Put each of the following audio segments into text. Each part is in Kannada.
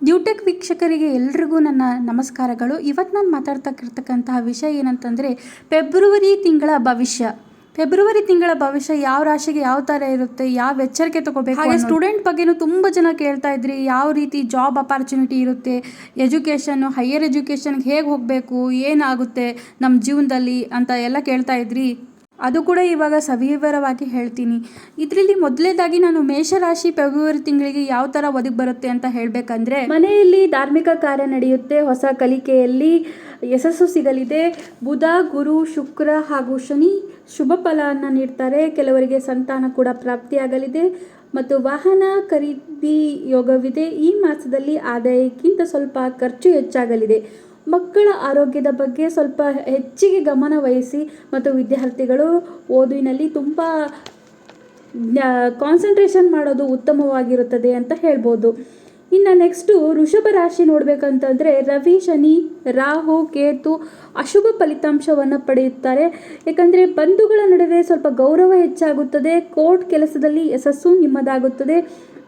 ಡ್ಯೂಟೆಕ್ ವೀಕ್ಷಕರಿಗೆ ಎಲ್ರಿಗೂ ನನ್ನ ನಮಸ್ಕಾರಗಳು. ಇವತ್ತು ನಾನು ಮಾತಾಡ್ತಕ್ಕಿರ್ತಕ್ಕಂತಹ ವಿಷಯ ಏನಂತಂದರೆ ಫೆಬ್ರವರಿ ತಿಂಗಳ ಭವಿಷ್ಯ. ಫೆಬ್ರವರಿ ತಿಂಗಳ ಭವಿಷ್ಯ ಯಾವ ರಾಶಿಗೆ ಯಾವ ಥರ ಇರುತ್ತೆ ಯಾವ ಎಚ್ಚರಿಕೆ ತಗೋಬೇಕು ಹಾಗೆ ಸ್ಟೂಡೆಂಟ್ ಬಗ್ಗೆನೂ ತುಂಬ ಜನ ಕೇಳ್ತಾ ಇದ್ರಿ ಯಾವ ರೀತಿ ಜಾಬ್ ಅಪಾರ್ಚುನಿಟಿ ಇರುತ್ತೆ ಎಜುಕೇಷನ್ನು ಹೈಯರ್ ಎಜುಕೇಷನ್ಗೆ ಹೇಗೆ ಹೋಗಬೇಕು ಏನಾಗುತ್ತೆ ನಮ್ಮ ಜೀವನದಲ್ಲಿ ಅಂತ ಎಲ್ಲ ಕೇಳ್ತಾ ಇದ್ರಿ. ಅದು ಕೂಡ ಇವಾಗ ಸವಿವರವಾಗಿ ಹೇಳ್ತೀನಿ. ಇದರಲ್ಲಿ ಮೊದಲನೇದಾಗಿ ನಾನು ಮೇಷರಾಶಿ ಫೆಬ್ರವರಿ ತಿಂಗಳಿಗೆ ಯಾವ ಥರ ಒದಗಿ ಬರುತ್ತೆ ಅಂತ ಹೇಳಬೇಕಂದ್ರೆ, ಮನೆಯಲ್ಲಿ ಧಾರ್ಮಿಕ ಕಾರ್ಯ ನಡೆಯುತ್ತೆ, ಹೊಸ ಕಲಿಕೆಯಲ್ಲಿ ಯಶಸ್ಸು ಸಿಗಲಿದೆ. ಬುಧ, ಗುರು, ಶುಕ್ರ ಹಾಗೂ ಶನಿ ಶುಭ ಫಲವನ್ನು ನೀಡ್ತಾರೆ. ಕೆಲವರಿಗೆ ಸಂತಾನ ಕೂಡ ಪ್ರಾಪ್ತಿಯಾಗಲಿದೆ. ಮತ್ತು ವಾಹನ ಖರೀದಿ ಯೋಗವಿದೆ. ಈ ಮಾಸದಲ್ಲಿ ಆದಾಯಕ್ಕಿಂತ ಸ್ವಲ್ಪ ಖರ್ಚು ಹೆಚ್ಚಾಗಲಿದೆ. ಮಕ್ಕಳ ಆರೋಗ್ಯದ ಬಗ್ಗೆ ಸ್ವಲ್ಪ ಹೆಚ್ಚಿಗೆ ಗಮನ ವಹಿಸಿ ಮತ್ತು ವಿದ್ಯಾರ್ಥಿಗಳು ಓದಿನಲ್ಲಿ ತುಂಬ ಕಾನ್ಸಂಟ್ರೇಷನ್ ಮಾಡೋದು ಉತ್ತಮವಾಗಿರುತ್ತದೆ ಅಂತ ಹೇಳ್ಬೋದು. ಇನ್ನು ನೆಕ್ಸ್ಟು ವೃಷಭ ರಾಶಿ ನೋಡಬೇಕಂತಂದರೆ ರವಿ, ಶನಿ, ರಾಹು, ಕೇತು ಅಶುಭ ಫಲಿತಾಂಶವನ್ನು ಪಡೆಯುತ್ತಾರೆ. ಏಕೆಂದರೆ ಬಂಧುಗಳ ನಡುವೆ ಸ್ವಲ್ಪ ಗೌರವ ಹೆಚ್ಚಾಗುತ್ತದೆ ಕೋರ್ಟ್ ಕೆಲಸದಲ್ಲಿ ಯಶಸ್ಸು ನಿಮ್ಮದಾಗುತ್ತದೆ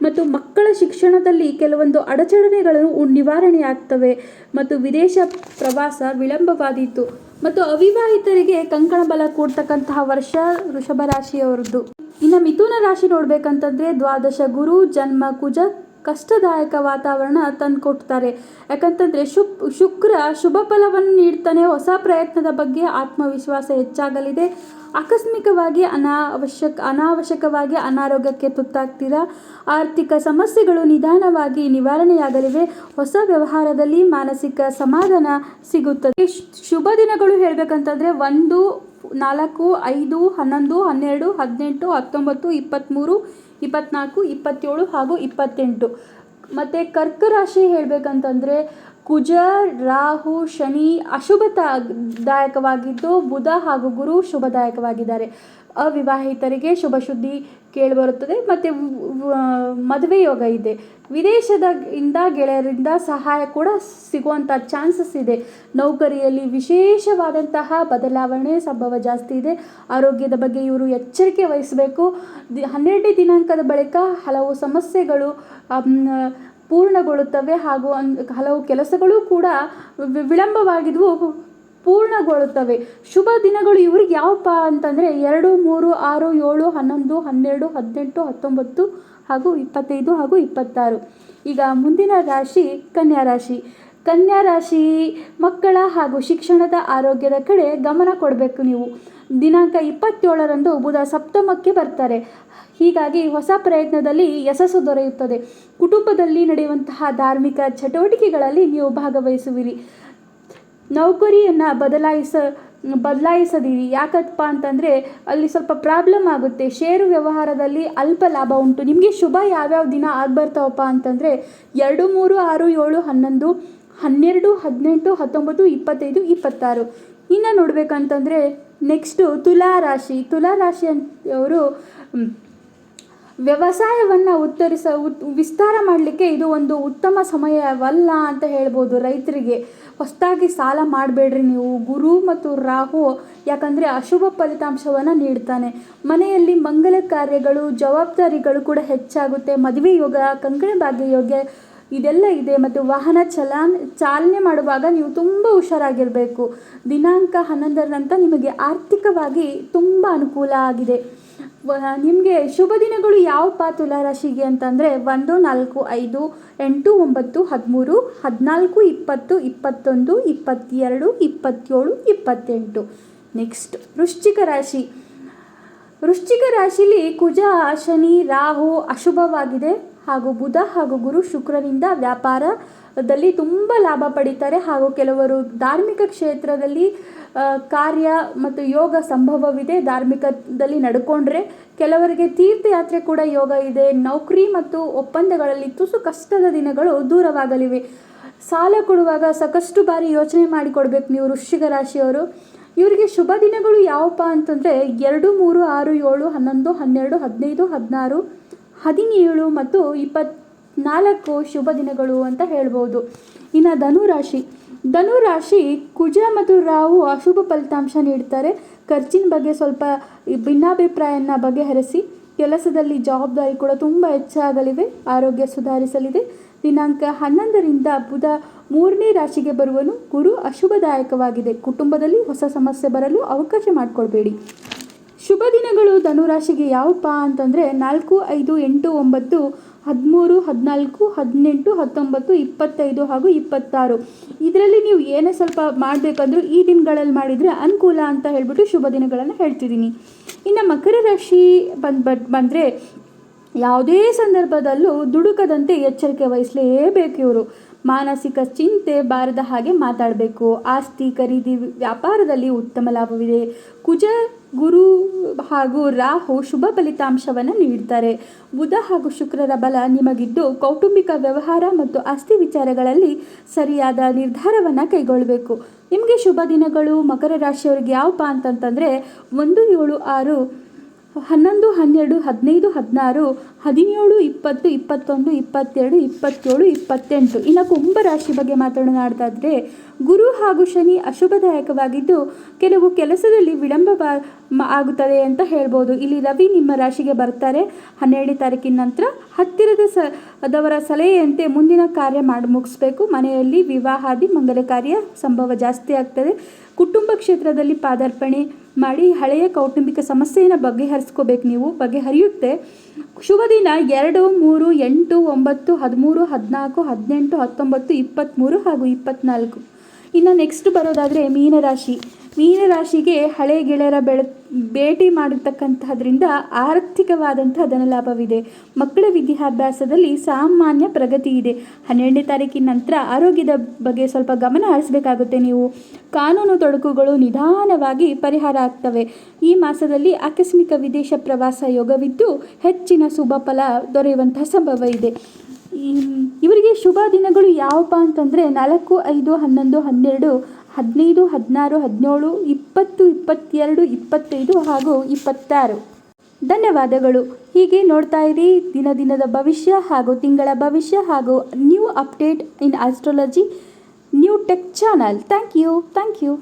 ಮತ್ತು ಮಕ್ಕಳ ಶಿಕ್ಷಣದಲ್ಲಿ ಕೆಲವೊಂದು ಅಡಚಣೆಗಳನ್ನು ನಿವಾರಣೆಯಾಗ್ತವೆ ಮತ್ತು ವಿದೇಶ ಪ್ರವಾಸ ವಿಳಂಬವಾದೀತು. ಮತ್ತು ಅವಿವಾಹಿತರಿಗೆ ಕಂಕಣ ಬಲ ಕೂಡ್ತಕ್ಕಂತಹ ವರ್ಷ ವೃಷಭ ರಾಶಿಯವರದ್ದು. ಇನ್ನು ಮಿಥುನ ರಾಶಿ ನೋಡಬೇಕಂತಂದರೆ ದ್ವಾದಶ ಗುರು, ಜನ್ಮ, ಕುಜ ಕಷ್ಟದಾಯಕ ವಾತಾವರಣ ತಂದುಕೊಡ್ತಾರೆ. ಯಾಕಂತಂದರೆ ಶುಕ್, ಶುಕ್ರ ಶುಭ ಫಲವನ್ನು ನೀಡ್ತಾನೆ, ಹೊಸ ಪ್ರಯತ್ನದ ಬಗ್ಗೆ ಆತ್ಮವಿಶ್ವಾಸ ಹೆಚ್ಚಾಗಲಿದೆ. ಆಕಸ್ಮಿಕವಾಗಿ ಅನಾವಶ್ಯಕ, ಅನಾವಶ್ಯಕವಾಗಿ ಅನಾರೋಗ್ಯಕ್ಕೆ ತುತ್ತಾಗ್ತೀರಾ? ಆರ್ಥಿಕ ಸಮಸ್ಯೆಗಳು ನಿಧಾನವಾಗಿ ನಿವಾರಣೆಯಾಗಲಿವೆ. ಹೊಸ ವ್ಯವಹಾರದಲ್ಲಿ ಮಾನಸಿಕ ಸಮಾಧಾನ ಸಿಗುತ್ತದೆ. ಶುಭ ದಿನಗಳು ಹೇಳಬೇಕಂತಂದರೆ ಒಂದು, ನಾಲ್ಕು, ಐದು, ಹನ್ನೊಂದು, ಹನ್ನೆರಡು, ಹದಿನೆಂಟು, ಹತ್ತೊಂಬತ್ತು ಇಪ್ಪತ್ತ್ಮೂರು ಇಪ್ಪತ್ನಾಲ್ಕು ಇಪ್ಪತ್ತೇಳು ಹಾಗೂ ಇಪ್ಪತ್ತೆಂಟು. ಮತ್ತು ಕರ್ಕ ರಾಶಿ ಹೇಳಬೇಕಂತಂದರೆ ಕುಜ, ರಾಹು, ಶನಿ ಅಶುಭದಾಯಕವಾಗಿದ್ದು ಬುಧ ಹಾಗೂ ಗುರು ಶುಭದಾಯಕವಾಗಿದ್ದಾರೆ. ಅವಿವಾಹಿತರಿಗೆ ಶುಭ ಸುದ್ದಿ ಕೇಳಿಬರುತ್ತದೆ. ಮತ್ತು ಮದುವೆ ಯೋಗ ಇದೆ. ವಿದೇಶದ ಇಂದ ಗೆಳೆಯರಿಂದ ಸಹಾಯ ಕೂಡ ಸಿಗುವಂಥ ಚಾನ್ಸಸ್ ಇದೆ. ನೌಕರಿಯಲ್ಲಿ ವಿಶೇಷವಾದಂತಹ ಬದಲಾವಣೆ ಸಂಭವ ಜಾಸ್ತಿ ಇದೆ. ಆರೋಗ್ಯದ ಬಗ್ಗೆ ಇವರು ಎಚ್ಚರಿಕೆ ವಹಿಸಬೇಕು. ಹನ್ನೆರಡನೇ ದಿನಾಂಕದ ಬಳಿಕ ಹಲವು ಸಮಸ್ಯೆಗಳು ಪೂರ್ಣಗೊಳ್ಳುತ್ತವೆ ಹಾಗೂ ಹಲವು ಕೆಲಸಗಳು ಕೂಡ ವಿಳಂಬವಾಗಿದ್ವು, ಪೂರ್ಣಗೊಳ್ಳುತ್ತವೆ. ಶುಭ ದಿನಗಳು ಇವ್ರಿಗೆ ಯಾವಪ್ಪ ಅಂತಂದರೆ ಎರಡು, ಮೂರು, ಆರು, ಏಳು, ಹನ್ನೊಂದು, ಹನ್ನೆರಡು, ಹದಿನೆಂಟು, ಹತ್ತೊಂಬತ್ತು ಹಾಗೂ ಇಪ್ಪತ್ತೈದು ಹಾಗೂ ಇಪ್ಪತ್ತಾರು. ಈಗ ಮುಂದಿನ ರಾಶಿ ಕನ್ಯಾ ರಾಶಿ. ಕನ್ಯಾ ರಾಶಿ ಮಕ್ಕಳ ಹಾಗೂ ಶಿಕ್ಷಣದ ಆರೋಗ್ಯದ ಕಡೆ ಗಮನ ಕೊಡಬೇಕು ನೀವು. ದಿನಾಂಕ ಇಪ್ಪತ್ತೇಳರಂದು ಬುಧ ಸಪ್ತಮಕ್ಕೆ ಬರ್ತಾರೆ. ಹೀಗಾಗಿ ಹೊಸ ಪ್ರಯತ್ನದಲ್ಲಿ ಯಶಸ್ಸು ದೊರೆಯುತ್ತದೆ. ಕುಟುಂಬದಲ್ಲಿ ನಡೆಯುವಂತಹ ಧಾರ್ಮಿಕ ಚಟುವಟಿಕೆಗಳಲ್ಲಿ ನೀವು ಭಾಗವಹಿಸುವಿರಿ. ನೌಕರಿಯನ್ನು ಬದಲಾಯಿಸ, ಬದಲಾಯಿಸದಿರಿ. ಯಾಕಪ್ಪ ಅಂತಂದರೆ ಅಲ್ಲಿ ಸ್ವಲ್ಪ ಪ್ರಾಬ್ಲಮ್ ಆಗುತ್ತೆ. ಷೇರು ವ್ಯವಹಾರದಲ್ಲಿ ಅಲ್ಪ ಲಾಭ ಉಂಟು. ನಿಮಗೆ ಶುಭ ಯಾವ್ಯಾವ ದಿನ ಆಗ್ಬರ್ತಾವಪ್ಪ ಅಂತಂದರೆ ಎರಡು ಮೂರು ಆರು ಏಳು ಹನ್ನೊಂದು, ಹನ್ನೆರಡು, ಹದಿನೆಂಟು, ಹತ್ತೊಂಬತ್ತು, ಇಪ್ಪತ್ತೈದು, ಇಪ್ಪತ್ತಾರು. ಇನ್ನು ನೋಡ್ಬೇಕಂತಂದರೆ ನೆಕ್ಸ್ಟು ತುಲಾ ರಾಶಿ. ತುಲಾ ರಾಶಿ ಅವರು ವ್ಯವಸಾಯವನ್ನು ಉತ್ತರಿಸ, ಉತ್, ವಿಸ್ತಾರ ಮಾಡಲಿಕ್ಕೆ ಇದು ಒಂದು ಉತ್ತಮ ಸಮಯವಲ್ಲ ಅಂತ ಹೇಳ್ಬೋದು ರೈತರಿಗೆ. ಹೊಸದಾಗಿ ಸಾಲ ಮಾಡಬೇಡ್ರಿ ನೀವು. ಗುರು ಮತ್ತು ರಾಹು ಯಾಕಂದರೆ ಅಶುಭ ಫಲಿತಾಂಶವನ್ನು ನೀಡ್ತಾನೆ. ಮನೆಯಲ್ಲಿ ಮಂಗಲ ಕಾರ್ಯಗಳು, ಜವಾಬ್ದಾರಿಗಳು ಕೂಡ ಹೆಚ್ಚಾಗುತ್ತೆ. ಮದುವೆ ಯೋಗ, ಕಂಕಣ ಭಾಗ್ಯ ಯೋಗ ಇದೆಲ್ಲ ಇದೆ ಮತ್ತು ವಾಹನ ಚಲಾನ್, ಚಾಲನೆ ಮಾಡುವಾಗ ನೀವು ತುಂಬ ಹುಷಾರಾಗಿರಬೇಕು. ದಿನಾಂಕ ಹನ್ನೊಂದರ ನಿಮಗೆ ಆರ್ಥಿಕವಾಗಿ ತುಂಬ ಅನುಕೂಲ ಆಗಿದೆ. ನಿಮಗೆ ಶುಭ ದಿನಗಳು ಯಾವ ಯಾವಪ್ಪ ತುಲಾರಾಶಿಗೆ ಅಂತಂದರೆ ಒಂದು, ನಾಲ್ಕು, ಐದು, ಎಂಟು, ಒಂಬತ್ತು, ಹದಿಮೂರು, ಹದಿನಾಲ್ಕು, ಇಪ್ಪತ್ತು, ಇಪ್ಪತ್ತೊಂದು, ಇಪ್ಪತ್ತೆರಡು, ಇಪ್ಪತ್ತೇಳು, ಇಪ್ಪತ್ತೆಂಟು. ನೆಕ್ಸ್ಟ್ ವೃಶ್ಚಿಕ ರಾಶಿ. ವೃಶ್ಚಿಕ ರಾಶಿಲಿ ಕುಜ, ಶನಿ, ರಾಹು ಅಶುಭವಾಗಿದೆ. ಹಾಗೂ ಬುಧ ಹಾಗೂ ಗುರು ಶುಕ್ರನಿಂದ ವ್ಯಾಪಾರದಲ್ಲಿ ತುಂಬ ಲಾಭ ಪಡಿತಾರೆ. ಹಾಗೂ ಕೆಲವರು ಧಾರ್ಮಿಕ ಕ್ಷೇತ್ರದಲ್ಲಿ ಕಾರ್ಯ ಮತ್ತು ಯೋಗ ಸಂಭವವಿದೆ ಧಾರ್ಮಿಕದಲ್ಲಿ ನಡ್ಕೊಂಡ್ರೆ. ಕೆಲವರಿಗೆ ತೀರ್ಥಯಾತ್ರೆ ಕೂಡ ಯೋಗ ಇದೆ. ನೌಕರಿ ಮತ್ತು ಒಪ್ಪಂದಗಳಲ್ಲಿ ತುಸು ಕಷ್ಟದ ದಿನಗಳು ದೂರವಾಗಲಿವೆ. ಸಾಲ ಕೊಡುವಾಗ ಸಾಕಷ್ಟು ಬಾರಿ ಯೋಚನೆ ಮಾಡಿಕೊಡ್ಬೇಕು ನೀವು ವೃಶ್ಚಿಕ ರಾಶಿಯವರು ಇವರಿಗೆ ಶುಭ ದಿನಗಳು ಯಾವಪ್ಪ ಅಂತಂದರೆ ಎರಡು ಮೂರು ಆರು ಏಳು ಹನ್ನೊಂದು ಹನ್ನೆರಡು ಹದಿನೈದು ಹದಿನಾರು. ಹದಿನೇಳು ಮತ್ತು ಇಪ್ಪತ್ನಾಲ್ಕು ಶುಭ ದಿನಗಳು ಅಂತ ಹೇಳ್ಬೋದು. ಇನ್ನು ಧನುರಾಶಿ. ಧನುರಾಶಿ ಕುಜ ಮತ್ತು ರಾಹು ಅಶುಭ ಫಲಿತಾಂಶ ನೀಡ್ತಾರೆ. ಖರ್ಚಿನ ಬಗ್ಗೆ ಸ್ವಲ್ಪ ಭಿನ್ನಾಭಿಪ್ರಾಯನ ಬಗೆಹರಿಸಿ. ಕೆಲಸದಲ್ಲಿ ಜವಾಬ್ದಾರಿ ಕೂಡ ತುಂಬ ಹೆಚ್ಚಾಗಲಿವೆ. ಆರೋಗ್ಯ ಸುಧಾರಿಸಲಿದೆ. ದಿನಾಂಕ ಹನ್ನೊಂದರಿಂದ ಬುಧ ಮೂರನೇ ರಾಶಿಗೆ ಬರುವನು ಗುರು ಅಶುಭದಾಯಕವಾಗಿದೆ. ಕುಟುಂಬದಲ್ಲಿ ಹೊಸ ಸಮಸ್ಯೆ ಬರಲು ಅವಕಾಶ ಮಾಡಿಕೊಳ್ಬೇಡಿ ಶುಭ ದಿನಗಳು ಧನುರಾಶಿಗೆ ಯಾವಪ್ಪ ಅಂತಂದರೆ ನಾಲ್ಕು, ಐದು, ಎಂಟು, ಒಂಬತ್ತು, ಹದಿಮೂರು, ಹದಿನಾಲ್ಕು, ಹದಿನೆಂಟು, ಹತ್ತೊಂಬತ್ತು, ಇಪ್ಪತ್ತೈದು ಹಾಗೂ ಇಪ್ಪತ್ತಾರು. ಇದರಲ್ಲಿ ನೀವು ಏನೇ ಸ್ವಲ್ಪ ಮಾಡಬೇಕಂದ್ರೂ ಈ ದಿನಗಳಲ್ಲಿ ಮಾಡಿದರೆ ಅನುಕೂಲ ಅಂತ ಹೇಳಿಬಿಟ್ಟು ಶುಭ ದಿನಗಳನ್ನು ಹೇಳ್ತಿದ್ದೀನಿ. ಇನ್ನು ಮಕರ ರಾಶಿ ಬಂದು ಬಂದರೆ ಯಾವುದೇ ಸಂದರ್ಭದಲ್ಲೂ ದುಡುಕದಂತೆ ಎಚ್ಚರಿಕೆ ವಹಿಸಲೇಬೇಕು ಇವರು. ಮಾನಸಿಕ ಚಿಂತೆ ಬಾರದ ಹಾಗೆ ಮಾತಾಡಬೇಕು. ಆಸ್ತಿ ಖರೀದಿ ವ್ಯಾಪಾರದಲ್ಲಿ ಉತ್ತಮ ಲಾಭವಿದೆ. ಕುಜ ಗುರು ಹಾಗೂ ರಾಹು ಶುಭ ಫಲಿತಾಂಶವನ್ನು ನೀಡ್ತಾರೆ ಬುಧ ಹಾಗೂ ಶುಕ್ರರ ಬಲ ನಿಮಗಿದ್ದು ಕೌಟುಂಬಿಕ ವ್ಯವಹಾರ ಮತ್ತು ಆಸ್ತಿ ವಿಚಾರಗಳಲ್ಲಿ ಸರಿಯಾದ ನಿರ್ಧಾರವನ್ನು ಕೈಗೊಳ್ಳಬೇಕು ನಿಮಗೆ ಶುಭ ದಿನಗಳು. ಮಕರ ರಾಶಿಯವರಿಗೆ ಯಾವಪ್ಪ ಅಂತಂತಂದರೆ ಒಂದು ಏಳು ಆರು ಹನ್ನೊಂದು, ಹನ್ನೆರಡು, ಹದಿನೈದು, ಹದಿನಾರು, ಹದಿನೇಳು, ಇಪ್ಪತ್ತು, ಇಪ್ಪತ್ತೊಂದು, ಇಪ್ಪತ್ತೆರಡು, ಇಪ್ಪತ್ತೇಳು, ಇಪ್ಪತ್ತೆಂಟು. ಇನ್ನು ಕುಂಭರಾಶಿ ಬಗ್ಗೆ ಮಾತನಾಡೋದಾದರೆ ಗುರು ಹಾಗೂ ಶನಿ ಅಶುಭದಾಯಕವಾಗಿದ್ದು, ಕೆಲವು ಕೆಲಸದಲ್ಲಿ ವಿಳಂಬ ಆಗುತ್ತದೆ ಅಂತ ಹೇಳ್ಬೋದು. ಇಲ್ಲಿ ರವಿ ನಿಮ್ಮ ರಾಶಿಗೆ ಬರ್ತಾರೆ. ಹನ್ನೆರಡನೇ ತಾರೀಕಿನ ನಂತರ ಹತ್ತಿರದ ಸ ಸಲಹೆಯಂತೆ ಮುಂದಿನ ಕಾರ್ಯ ಮಾಡಿ, ಮುಗಿಸ್ಬೇಕು. ಮನೆಯಲ್ಲಿ ವಿವಾಹಾದಿ ಮಂಗಲ ಕಾರ್ಯ ಸಂಭವ ಜಾಸ್ತಿ ಆಗ್ತದೆ. ಕುಟುಂಬ ಕ್ಷೇತ್ರದಲ್ಲಿ ಪಾದಾರ್ಪಣೆ ಮಾಡಿ ಹಳೆಯ ಕೌಟುಂಬಿಕ ಸಮಸ್ಯೆಯನ್ನು ಬಗೆಹರಿಸ್ಕೋಬೇಕು ನೀವು. ಬಗೆಹರಿಯುತ್ತೆ. ಶುಭ ದಿನ ಎರಡು, ಮೂರು, ಎಂಟು, ಒಂಬತ್ತು, ಹದಿಮೂರು, ಹದಿನಾಲ್ಕು, ಹದಿನೆಂಟು, ಹತ್ತೊಂಬತ್ತು ಇಪ್ಪತ್ತ್ಮೂರು ಹಾಗೂ ಇಪ್ಪತ್ತ್ನಾಲ್ಕು ಇನ್ನು ನೆಕ್ಸ್ಟ್ ಬರೋದಾದರೆ ಮೀನರಾಶಿ. ಮೀನರಾಶಿಗೆ ಹಳೆ ಗೆಳೆಯರ ಬೆಳ, ಭೇಟಿ ಮಾಡಿರ್ತಕ್ಕಂತಹದ್ರಿಂದ ಆರ್ಥಿಕವಾದಂತಹ ಧನಲಾಭವಿದೆ. ಮಕ್ಕಳ ವಿದ್ಯಾಭ್ಯಾಸದಲ್ಲಿ ಸಾಮಾನ್ಯ ಪ್ರಗತಿ ಇದೆ. ಹನ್ನೆರಡನೇ ತಾರೀಕಿನ ನಂತರ ಆರೋಗ್ಯದ ಬಗ್ಗೆ ಸ್ವಲ್ಪ ಗಮನ ಹರಿಸಬೇಕಾಗುತ್ತೆ ನೀವು. ಕಾನೂನು ತೊಡಕುಗಳು ನಿಧಾನವಾಗಿ ಪರಿಹಾರ ಆಗ್ತವೆ. ಈ ಮಾಸದಲ್ಲಿ ಆಕಸ್ಮಿಕ ವಿದೇಶ ಪ್ರವಾಸ ಯೋಗವಿದ್ದು ಹೆಚ್ಚಿನ ಶುಭ ಫಲ ದೊರೆಯುವಂತಹ ಸಂಭವ ಇದೆ. ಇವರಿಗೆ ಶುಭ ದಿನಗಳು ಯಾವಪ್ಪ ಅಂತಂದರೆ ನಾಲ್ಕು, ಐದು, ಹನ್ನೊಂದು, ಹನ್ನೆರಡು ಹದಿನೈದು, ಹದಿನಾರು, ಹದಿನೇಳು, ಇಪ್ಪತ್ತು, ಇಪ್ಪತ್ತೆರಡು, ಇಪ್ಪತ್ತೈದು ಹಾಗೂ ಇಪ್ಪತ್ತಾರು. ಧನ್ಯವಾದಗಳು. ಹೀಗೆ ನೋಡ್ತಾ ಇರಿ. ದಿನ ದಿನದ ಭವಿಷ್ಯ ಹಾಗೂ ತಿಂಗಳ ಭವಿಷ್ಯ ಹಾಗೂ new update in astrology new tech channel thank you thank you